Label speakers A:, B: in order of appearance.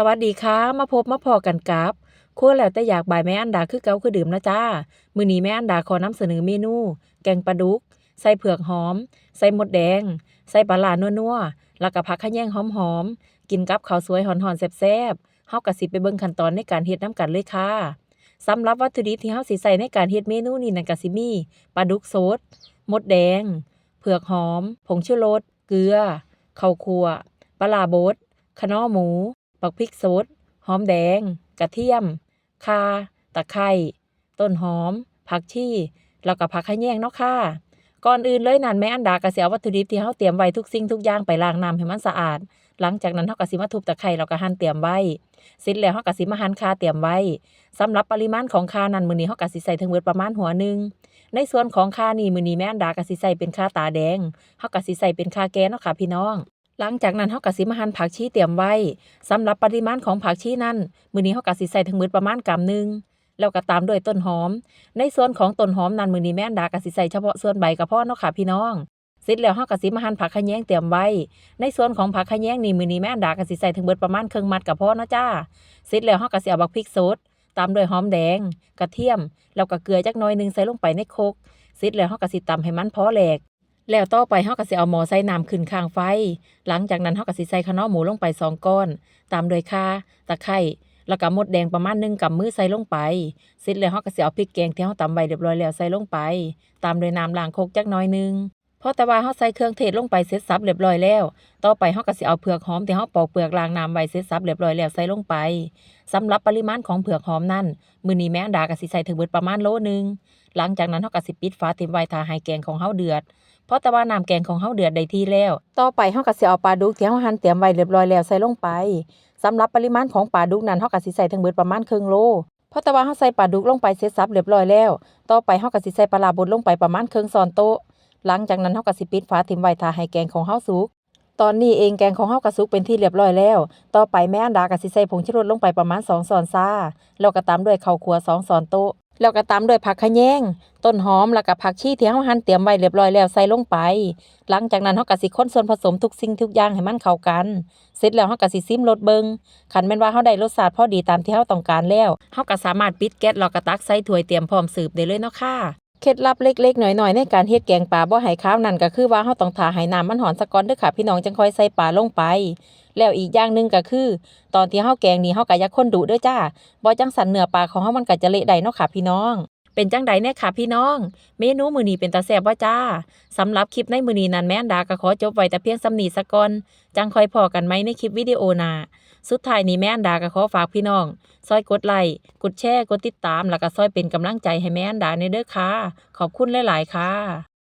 A: สวัสดีค่ะ มาพบมาพอกันกับครัวแล้วแต่อยากบายแม่อันดาคือเก่าคือดื่มนะจ้า มือนี้แม่อันดาขอนำเสนอเมนู แกงปลาดุก ใส่เผือกหอม ใส่มดแดง ใส่ปลาร้านัวๆ แล้วก็ผักขะแยงหอมๆ กินกับข้าวสวยร้อนๆแซ่บๆเฮาก็สิไปเบิ่งขั้นตอนในการเฮ็ดนํกันเลยค่ะสำหรับวัตถุดิบที่เฮาสิใส่ในการเฮ็ดเมนูนี้นั่นก็สิมีปลาดุกสดมดแดง เผือกหอม ผงชูรส เกลือข้าวคั่วปลาร้าบดคะน้อหมู บักพริกสด หอมแดง กระเทียมข่าตะไคร้ ต้นหอม ผักชี แล้วก็ผักขะแยงเนาะค่ะ ก่อนอื่นเลยนั่นแม่อันดาก็สิเอาวัตถุดิบที่เฮาเตรียมไว้ทุกสิ่งทุกอย่างไปล้างน้ำให้มันสะอาด หลังจากนั้นเฮาก็สิมาทุบตะไคร้แล้วก็หั่นเตรียมไว้เสร็จแล้วเฮาก็สิมาหั่นข่าเตรียมไว้สำหรับปริมาณของข่านั้นมื้อนี้เฮาก็สิใส่ถึงเบิดประมาณหัวหนึ่งในส่วนของข่านี่มื้อนี้แม่อันดาก็สิใส่เป็นข่าตาแดงเฮาก็สิใส่เป็นข่าแก่เนาะค่ะพี่น้อง หลังจากนั้นเฮาก็สิมาหั่นผักชีเตรียมไว้สำหรับปริมาณของผักชีนั้นมื้อนี้เฮาก็สิใส่ถึงเบิดประมาณกำหนึ่งแล้วก็ตามด้วยต้นหอม ในส่วนของต้นหอมนั้นมื้อนี้แม่นดาก็สิใส่เฉพาะส่วนใบก็พอเนาะค่ะพี่น้องเสร็จแล้วเฮาก็สิมาหั่นผักขะแยงเตรียมไว้ ในส่วนของผักขะแยงนี่มื้อนี้แม่นดาก็สิใส่ถึงเบิดประมาณครึ่งมัดก็พอเนาะจ้าเสร็จแล้วเฮาก็สิเอาบักพริกสดตามด้วยหอมแดง กระเทียมแล้วก็เกลือจักหน่อยหนึงใส่ลงไปในโครกเสร็จแล้วเฮาก็สิตำให้มันพอแหลก แล้วต่อไปเฮาก็สิเอาหม้อใส่น้ำขึ้นข้างไฟ หลังจากนั้นเฮาก็สิใส่คะน้อหมูลงไปสองก้อน ตามด้วยข่าตะไคร้แล้วก็มดแดงประมาณ1กำมือใส่ลงไป เสร็จแล้วเฮาก็สิเอาพริกแกงที่เฮาตำไว้เรียบร้อยแล้วใส่ลงไป ตามด้วยน้ำล้างโคกจักน่อยหนึงพอแต่ว่าเฮาใส่เครื่องเทศลงไปเสร็จสับเรียบร้อยแล้ว ต่อไปเฮาก็สิเอาเผือกหอมที่เฮาปอกเปลือกล้างน้ำไว้เสร็จสับเรียบร้อยแล้วใส่ลงไปสำหรับปริมาณของเผือกหอมนั้นมื้อนี้แม่อันดาก็สิใส่ถึงเบิดประมาณโลหนึง หลังจากนั้นเฮาก็สิปิดฝาทิ้งไว้ท่าให้แกงของเฮาเดือด เพราะแต่ว่าน้ำแกงของเฮาเดือดได้ที่แล้ว ต่อไปเฮาก็สิเอาปลาดุกที่เฮาหั่นเตรียมไว้เรียบร้อยแล้วใส่ลงไปสำหรับปริมาณของปลาดุกนั้นเฮาก็สิใส่ถึงเบิดประมาณครึ่งโลเพราะแต่ว่าเฮาใส่ปลาดุกลงไปเสร็จสับเรียบร้อยแล้ว ต่อไปเฮาก็สิใส่ปลาบดลงไปประมาณครึ่งช้อนโต๊ะ หลังจากนั้นเฮาก็สิปิดฝาทิ้งไว้ทาให้แกงของเฮาสุก ตอนนี้เองแกงของเฮาก็สุกเป็นที่เรียบร้อยแล้ว ต่อไปแม่อันดาก็สิใส่ผงชูรสลงไปประมาณ2ช้อนซ่า แล้วก็ตามด้วยข้าวคั่ว2ช้อนโต๊ะ แล้วก็ตามด้วยผักขะแยงต้นหอมแล้วก็ผักชีที่เฮาหั่นเตรียมไว้เรียบร้อยแล้วใส่ลงไป หลังจากนั้นเฮาก็สิคนส่วนผสมทุกสิ่งทุกอย่างให้มันเข้ากัน เสร็จแล้วเฮาก็สิซิมรสเบิงคันแม่นว่าเฮาได้รสชาติพอดีตามที่เฮาต้องการแล้วเฮาก็สามารถปิดแก๊สแล้วก็ตักใส่ถ้วยเตรียมพร้อมเสิร์ฟได้เลยเนาะค่ะ เคล็ดลับเล็กๆน้อยๆในการเฮ็ดแกงปลาบ่ให้คาวนั่นก็คือว่าเฮาต้องท่าให้น้ำมันหอนซะก่อนเด้อค่ะพี่น้องจังค่อยใส่ปลาลงไป แล้วอีกอย่างหนึงก็คือ ตอนที่เฮาแกงนี่เฮาก็อย่าคนดุเด้อจ้าบ่จังสันเนื้อปลาของเฮามันก็จะเละได้เนาะค่ะพี่น้อง เป็นจังไดเนี่ยค่ะพี่น้อง เมนูมือนีเป็นตาแซบบ่จ้าสำหรับคลิปในมือนีนั้นแม่นดาก็ขอจบไว้แต่เพียงสำนีสะก่อนจังคอยพอกันไหมในคลิปวิดีโอหนาสุดท้ายนี้แม่นดาก็ขอฝากพี่น้อง ซอยกดไลค์กดแชร์กดติดตาม แล้วก็ซอยเป็นกำลังใจให้แม่นดาในเด้อค่ะขอบคุณหลาย ๆ ค่ะ